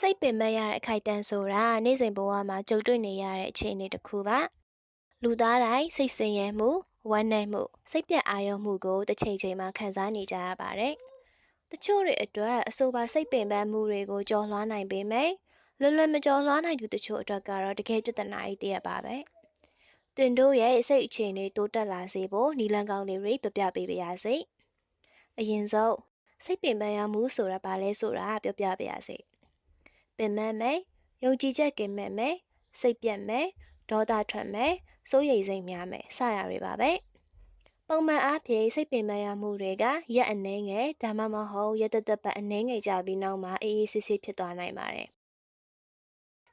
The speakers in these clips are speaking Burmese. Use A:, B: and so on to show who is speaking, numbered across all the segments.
A: စိတ်ပင်ပန်းရတဲ့အခိုက်အတန့်ဆိုတာနေ့စဉ်ဘဝမှာကြုံတွေ့နေရတဲ့အခြေအနေတစ်ခုပါလူသားတိုင်းစိတ်ဆင်းရဲမှုဝမ်းနည်းမှုစိတ်ပြတ်အာရုံမှုကိုတစ်ချိန်ချိန်မှာခံစားနေကြရပါတယ်တချို့တွေအတွက်အဆိုပါစိတ်ပင်ပန်းမှုတွေကိုကြော်လွှားနိုင်ပေမယ့်လွယ်လွယ်မကြော်လွှားနိုင်သူတချို့အတွက်ကတော့တကယ်ပြဿနာကြီးတစ်ရပ်ပါပဲတင်တို့ရဲ့စိတ်အခြေအနေတိုးတက်လာစေဖို့နီလန်ကောင်းလေးတွေပြပြပေးပါရစေအရင်ဆုံးစိတ်ပင်ပန်းရမှုဆိုတာဘာလဲဆိုတာပြောပြပါရစေပ င်မမယ်ယုံကြည်ချက်ကင်မဲ့မယ်စိတ်ပြတ်မယ်ဒေါသထွက်မယ်စိုးရိမ်စိတ်များမယ်စတာတွေပါပဲပုံမှန်အားဖြင့်စိတ်ပင်ပန်းရမှုတွေကရက်အနှဲငယ်ဒါမှမဟုတ်ရက်သက်သက်ပတ်အနှဲငယ်ကြပြီးနောက်မှာအေးအေးဆေးဆေးဖြစ်သွားနိုင်ပါတယ်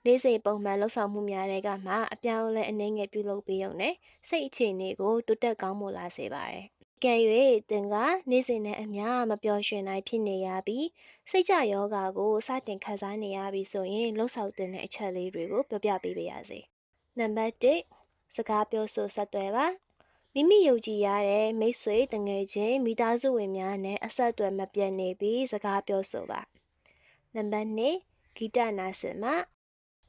A: နေ့စဉ်ပုံမှန်လှုပ်ဆောင်မှုများတွေကမှအပြောင်းအလဲအနှဲငယ်ပြုလုပ်ပေးရုံနဲ့စိတ်အခြေအနေကိုတိုးတက်ကောင်းမွန်လာစေပါတယ် ကံ၍တင်ကနေ့စဉ်နဲ့အမျှမပျော်ရွှင်နိုင်ဖြစ်နေရပြီးစိတ်ကြယောဂါကိုစတင်ခံစားနေရပြီဆိုရင်လှုပ်ဆောင်တဲ့အချက်လေးတွေကိုပြောပြပေးပါရစေ။နံပါတ်1စကားပြောဆိုဆက်သွယ်ပါမိမိယုံကြည်ရတဲ့မိတ်ဆွေတငယ်ချင်းမိသားစုဝင်များနဲ့အဆက်အသွယ်မပြတ်နေပြီးစကားပြောဆိုပါ။နံပါတ်2ဂီတနာစင်မှာ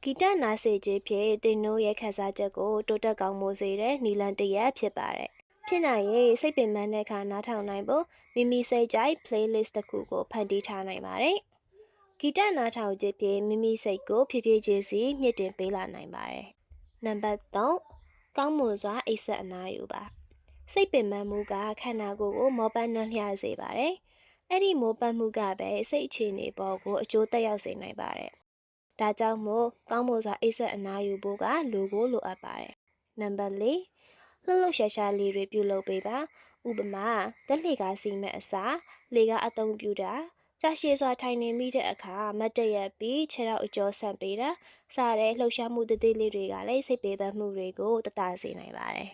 A: ဂီတနာစေခြင်းဖြင့်တင်တို့ရဲ့ခန်းစားချက်ကိုတိုးတက်ကောင်းမွန်စေတဲ့နီလန်တစ်ရက်ဖြစ်ပါတယ်။ ဖြစ်နိုင်ရင်စိတ်ပင်ပန်းတဲ့အခါနားထောင်နိုင်ဖို့မိမိစိတ်ကြိုက် playlist တစ်ခုကိုဖန်တီးထားနိုင်ပါတယ်။ဂီတနားထောင်ခြင်းဖြင့်မိမိစိတ်ကိုဖြည်းဖြည်းချင်းစီမြင့်တင်ပေးလာနိုင်ပါတယ်။နံပါတ်3ကောင်းမွန်စွာအိပ်စက်အနားယူပါ။စိတ်ပင်ပန်းမှုကခန္ဓာကိုယ်ကိုမောပန်းနှံ့လျစေပါတယ်။အဲ့ဒီမောပန်းမှုကပဲစိတ်အခြေအနေပေါ်ကိုအကျိုးသက်ရောက်စေနိုင်ပါတယ်။ဒါကြောင့်မို့ကောင်းမွန်စွာအိပ်စက်အနားယူဖို့ကလိုကိုလိုအပ်ပါတယ်။နံပါတ်4 လှုပ်လှုပ်ရှားရှားလေးတွေပြုလုပ်ပေးပါဥပမာတက်လှေကားစီမဲ့အစားလေကားအသုံးပြုတာကြာရှည်စွာထိုင်နေမိတဲ့အခါမတ်တရက်ပြီးခြေထောက်အကျော်ဆန့်ပေးတာစတဲ့လှုပ်ရှားမှုတသေးလေးတွေကလည်းစိတ်ပေးပတ်မှုတွေကိုတတစေနိုင်ပါတယ်